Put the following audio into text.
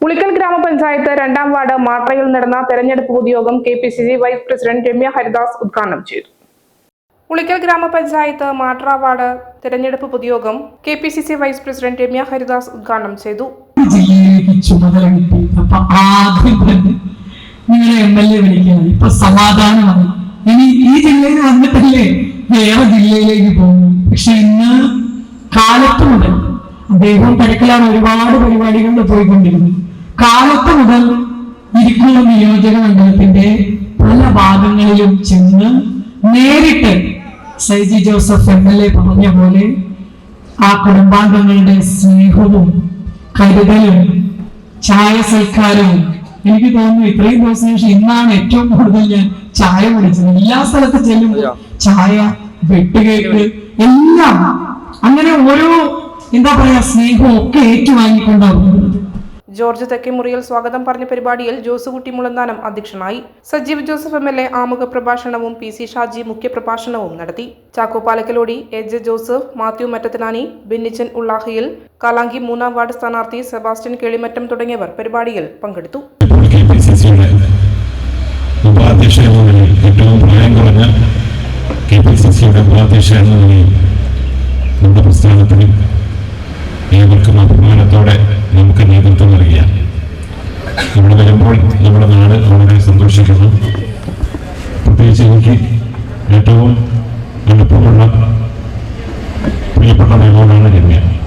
ഉളിക്കൽ ഗ്രാമപഞ്ചായത്ത് രണ്ടാം വാർഡ് മാട്രയിൽ നടന്ന തെരഞ്ഞെടുപ്പ് പൊതുയോഗം K P C C vice president Ramya Haridas ഉദ്ഘാടനം ചെയ്തു. പുളിക്കൽ ഗ്രാമപഞ്ചായത്ത് മാട്ര വാർഡ് തെരഞ്ഞെടുപ്പ് പൊതുയോഗം K P C C vice president Ramya Haridas ഉദ്ഘാടനം ചെയ്തു. നിങ്ങളെ എം എൽ എ സമാധാനമായി ഇനി ഈ ജില്ലയിൽ വന്നിട്ടല്ലേ വേറെ ജില്ലയിലേക്ക് പോകുന്നു. പക്ഷെ ഇന്ന് കാലത്ത് മുതൽ അദ്ദേഹം തിരക്കിലാണ് ഒരുപാട് പരിപാടികളിൽ പോയിക്കൊണ്ടിരുന്നു കാലത്ത് മുതൽ ഇരിക്കുന്ന നിയോജക മണ്ഡലത്തിന്റെ പല ഭാഗങ്ങളിലും ചെന്ന് നേരിട്ട് Saiji Joseph M L A പറഞ്ഞ പോലെ ആ കുടുംബാംഗങ്ങളുടെ സ്നേഹവും കരുതലും ചായ സൽക്കാരവും എനിക്ക് തോന്നുന്നു ഇത്രയും ദിവസത്തിന് ശേഷം ഇന്നാണ് ഏറ്റവും കൂടുതൽ ഞാൻ ചായ കുടിച്ചത്. എല്ലാ സ്ഥലത്ത് ചെല്ലുമ്പോൾ ചായ വെട്ടുകേക്ക് എല്ലാം. അങ്ങനെ ഓരോ എന്താ പറയാ സ്നേഹവും ഒക്കെ ഏറ്റുവാങ്ങിക്കൊണ്ടാണ് പോകുന്നത്. ജോർജ് തെക്കേമുറിയിൽ സ്വാഗതം പറഞ്ഞ പരിപാടിയിൽ ജോസുകുട്ടി മുളന്താനം അധ്യക്ഷനായി. Sajeev Joseph M L A ആമുഖ പ്രഭാഷണവും പി സി ഷാജി മുഖ്യപ്രഭാഷണവും നടത്തി. ചാക്കോ പാലക്കലോടി എ ജെ ജോസഫ് മാത്യു മറ്റത്തനാനി ബിന്നിച്ചൻ ഉള്ളാഹിയിൽ കാലാങ്കി മൂന്നാം വാർഡ് സ്ഥാനാർത്ഥി സെബാസ്റ്റ്യൻ കേളിമറ്റം തുടങ്ങിയവർ പരിപാടിയിൽ പങ്കെടുത്തു. ഏവർക്കും അഭിമാനത്തോടെ നമുക്ക് നേതൃത്വം നൽകിയ ഇവിടെ വരുമ്പോൾ നമ്മുടെ നാട് വളരെ സന്തോഷിക്കുന്നു. പ്രത്യേകിച്ച് എനിക്ക് ഏറ്റവും എളുപ്പമുള്ള പ്രിയപ്പെട്ട നിയമമാണ് രമ്യ.